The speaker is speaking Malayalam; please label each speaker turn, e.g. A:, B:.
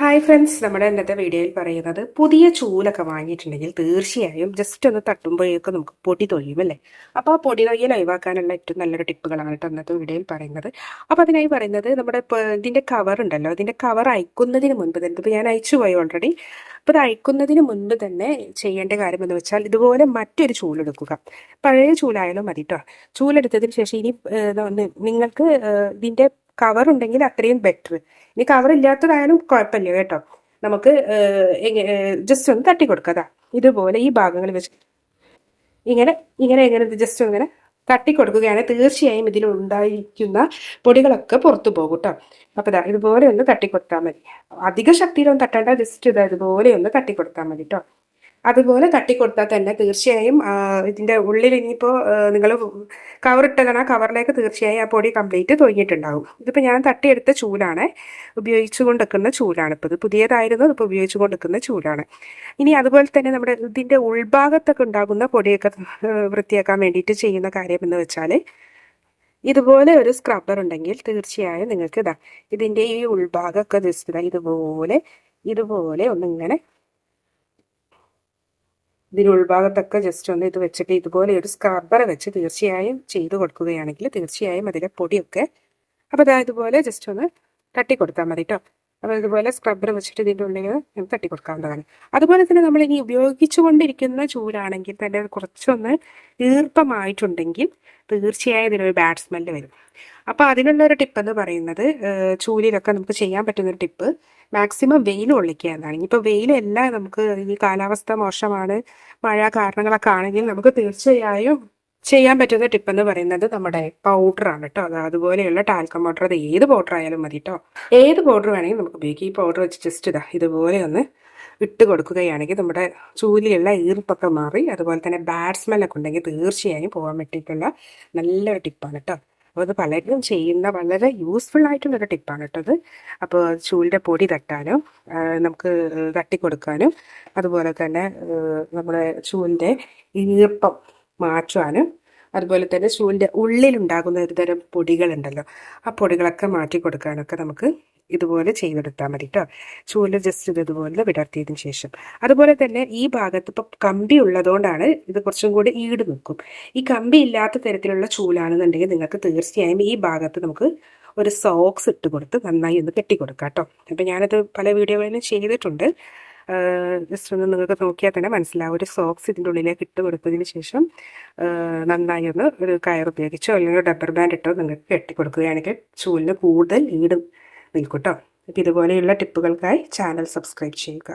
A: ഹായ് ഫ്രണ്ട്സ് നമ്മുടെ ഇന്നത്തെ വീഡിയോയിൽ പറയുന്നത് പുതിയ ചൂലൊക്കെ വാങ്ങിയിട്ടുണ്ടെങ്കിൽ തീർച്ചയായും ജസ്റ്റ് ഒന്ന് തട്ടുമ്പോഴേക്കും നമുക്ക് പൊടി തൊഴിയും അല്ലേ? അപ്പോൾ ആ പൊടി തൊയ്യൽ ഒഴിവാക്കാനുള്ള ഏറ്റവും നല്ലൊരു ടിപ്പുകളാണ് കേട്ടോ ഇന്നത്തെ വീഡിയോയിൽ പറയുന്നത്. അപ്പോൾ അതിനായി പറയുന്നത് നമ്മുടെ ഇതിന്റെ കവർ ഉണ്ടല്ലോ. ഇതിന്റെ കവർ അയക്കുന്നതിന് മുൻപ് തന്നെ ഇപ്പോൾ ഞാൻ അയച്ചു പോയി ഓൾറെഡി അപ്പോൾ ഇത് അയക്കുന്നതിന് മുൻപ് തന്നെ ചെയ്യേണ്ട കാര്യം എന്ന് വെച്ചാൽ ഇതുപോലെ മറ്റൊരു ചൂലെടുക്കുക. പഴയ ചൂലായാലും മതി കേട്ടോ. ചൂലെടുത്തതിന് ശേഷം ഇനി ഒന്ന് നിങ്ങൾക്ക് ഇതിന്റെ കവർ ഉണ്ടെങ്കിൽ അത്രയും ബെറ്റർ ഇനി കവർ ഇല്ലാത്തതായാലും കുഴപ്പമില്ല കേട്ടോ. നമുക്ക് ജസ്റ്റ് ഒന്ന് തട്ടി കൊടുക്കുക ഇതുപോലെ ഈ ഭാഗങ്ങൾ വെച്ച്. ഇങ്ങനെ ഇങ്ങനെ ഇങ്ങനെ ജസ്റ്റ് ഇങ്ങനെ തട്ടി കൊടുക്കുകയാണെങ്കിൽ തീർച്ചയായും ഇതിൽ ഉണ്ടായിരിക്കുന്ന പൊടികളൊക്കെ പുറത്തു പോകും കേട്ടോ. അപ്പോൾ ഇതാ ഇതുപോലെ ഒന്ന് തട്ടി കൊടുത്താൽ മതി. അധിക ശക്തിയിലൊന്നും തട്ടേണ്ട ജസ്റ്റ് ഇതാ ഇതുപോലെ ഒന്ന് തട്ടി കൊടുത്താൽ മതി കേട്ടോ. അതുപോലെ തട്ടി കൊടുത്താൽ തന്നെ തീർച്ചയായും ഇതിന്റെ ഉള്ളിൽ ഇനിയിപ്പോൾ നിങ്ങൾ കവറിട്ടതാണ് ആ കവറിലേക്ക് തീർച്ചയായും ആ പൊടി കംപ്ലീറ്റ് തൊഴിഞ്ഞിട്ടുണ്ടാവും ഇതിപ്പോൾ ഞാൻ തട്ടിയെടുത്ത ചൂലാണ് ഉപയോഗിച്ചു കൊണ്ടിരിക്കുന്ന ചൂലാണ്. ഇപ്പോൾ ഇത് പുതിയതായിരുന്നു ഇപ്പോൾ ഉപയോഗിച്ചു കൊണ്ടിരിക്കുന്ന ചൂലാണ്. ഇനി അതുപോലെ തന്നെ നമ്മുടെ ഇതിന്റെ ഉൾഭാഗത്തൊക്കെ ഉണ്ടാകുന്ന പൊടിയൊക്കെ വൃത്തിയാക്കാൻ വേണ്ടിയിട്ട് ചെയ്യുന്ന കാര്യം എന്ന് വെച്ചാൽ ഇതുപോലെ ഒരു സ്ക്രബ്ബർ ഉണ്ടെങ്കിൽ തീർച്ചയായും നിങ്ങൾക്ക് ഇതാ ഇതിന്റെ ഈ ഉൾഭാഗമൊക്കെ ജസ്റ്റ് ഇതുപോലെ ഇതുപോലെ ഒന്നിങ്ങനെ ഇതിന് ഉൾഭാഗത്തൊക്കെ ജസ്റ്റ് ഒന്ന് ഇത് വെച്ചിട്ട് ഇതുപോലെ ഒരു സ്ക്രബ്ബർ വെച്ച് തീർച്ചയായും ചെയ്ത് കൊടുക്കുകയാണെങ്കിൽ തീർച്ചയായും അതിലെ പൊടിയൊക്കെ അപ്പോൾ ഇതാ ഇതുപോലെ ജസ്റ്റ് ഒന്ന് തട്ടി കൊടുത്താൽ മതി കേട്ടോ അപ്പോൾ ഇതുപോലെ സ്ക്രബ്ബർ വെച്ചിട്ട് ഇതിന്റെ ഉള്ളിൽ തട്ടി കൊടുക്കാവുന്നതാണ് അതുപോലെ തന്നെ നമ്മൾ ഇനി ഉപയോഗിച്ചു കൊണ്ടിരിക്കുന്ന ചൂലാണെങ്കിൽ തന്നെ കുറച്ചൊന്ന് ഈർപ്പമായിട്ടുണ്ടെങ്കിൽ തീർച്ചയായും ഇതിനൊരു ബാഡ് വരും. അപ്പോൾ അതിനുള്ള ഒരു ടിപ്പ് എന്ന് പറയുന്നത് ചൂലിലൊക്കെ നമുക്ക് ചെയ്യാൻ പറ്റുന്ന ഒരു ടിപ്പ് മാക്സിമം വെയിൽ ഒള്ളിക്കുക എന്നാണ്. ഇനിയിപ്പോൾ വെയിലല്ല നമുക്ക് ഈ കാലാവസ്ഥ മോശമാണ് മഴ കാരണങ്ങളൊക്കെ ആണെങ്കിൽ നമുക്ക് തീർച്ചയായും ചെയ്യാൻ പറ്റുന്ന ടിപ്പ് എന്ന് പറയുന്നത് നമ്മുടെ പൗഡറാണ് കേട്ടോ അത് അതുപോലെയുള്ള ടാൽക്കം പൗഡർ അത് ഏത് പൗഡർ ആയാലും മതി കേട്ടോ ഏത് പൗഡർ വേണമെങ്കിലും നമുക്ക് ഉപയോഗിക്കാം. ഈ പൗഡർ വെച്ച് ജസ്റ്റ് ഇതാ ഇതുപോലെ ഒന്ന് ഇട്ട് കൊടുക്കുകയാണെങ്കിൽ നമ്മുടെ ചൂലിയുള്ള ഈർപ്പൊക്കെ മാറി അതുപോലെ തന്നെ ബാഡ് സ്മെല്ലൊക്കെ ഉണ്ടെങ്കിൽ തീർച്ചയായും പോകാൻ പറ്റിയിട്ടുള്ള നല്ലൊരു ടിപ്പാണ് കേട്ടോ അപ്പോൾ അത് പലരും ചെയ്യുന്ന വളരെ യൂസ്ഫുൾ ആയിട്ടുള്ളൊരു ടിപ്പാണ് കേട്ടോ അത്. അപ്പോൾ ചൂലിന്റെ പൊടി തട്ടാനും നമുക്ക് തട്ടിക്കൊടുക്കാനും അതുപോലെ തന്നെ നമ്മുടെ ചൂലിന്റെ ഈർപ്പം മാറ്റുവാനും അതുപോലെ തന്നെ ഷൂവിന്റെ ഉള്ളിലുണ്ടാകുന്ന ഒരു തരം പൊടികളുണ്ടല്ലോ ആ പൊടികളൊക്കെ മാറ്റി കൊടുക്കാനൊക്കെ നമുക്ക് ഇതുപോലെ ചെയ്തെടുത്താൽ മതി കേട്ടോ ചൂൽ ജസ്റ്റ് ഇത് ഇതുപോലെ വിടർത്തിയതിന് ശേഷം. അതുപോലെ തന്നെ ഈ ഭാഗത്ത് ഇപ്പം കമ്പി ഉള്ളതുകൊണ്ടാണ് ഇത് കുറച്ചും കൂടി ഈട് നിൽക്കും. ഈ കമ്പി ഇല്ലാത്ത തരത്തിലുള്ള ചൂലാണെന്നുണ്ടെങ്കിൽ നിങ്ങൾക്ക് തീർച്ചയായും ഈ ഭാഗത്ത് നമുക്ക് ഒരു സോക്സ് ഇട്ട് കൊടുത്ത് നന്നായി ഒന്ന് കെട്ടിക്കൊടുക്കാം കേട്ടോ അപ്പം ഞാനത് പല വീഡിയോകളിലും ചെയ്തിട്ടുണ്ട്. ജസ്റ്റ് ഒന്ന് നിങ്ങൾക്ക് നോക്കിയാൽ തന്നെ മനസ്സിലാവും. ഒരു സോക്സ് ഇതിന്റെ ഉള്ളിലേക്ക് ഇട്ട് കൊടുത്തതിന് ശേഷം നന്നായി ഒന്ന് ഒരു കയർ ഉപയോഗിച്ചോ അല്ലെങ്കിൽ ഡബ്ബർ ബാൻഡ് ഇട്ടോ നിങ്ങൾക്ക് കെട്ടിക്കൊടുക്കുകയാണെങ്കിൽ ചൂലിന് കൂടുതൽ ഈടും നിൽക്കും കേട്ടോ അപ്പോൾ ഇതുപോലെയുള്ള ടിപ്പുകൾക്കായി ചാനൽ സബ്സ്ക്രൈബ് ചെയ്യുക.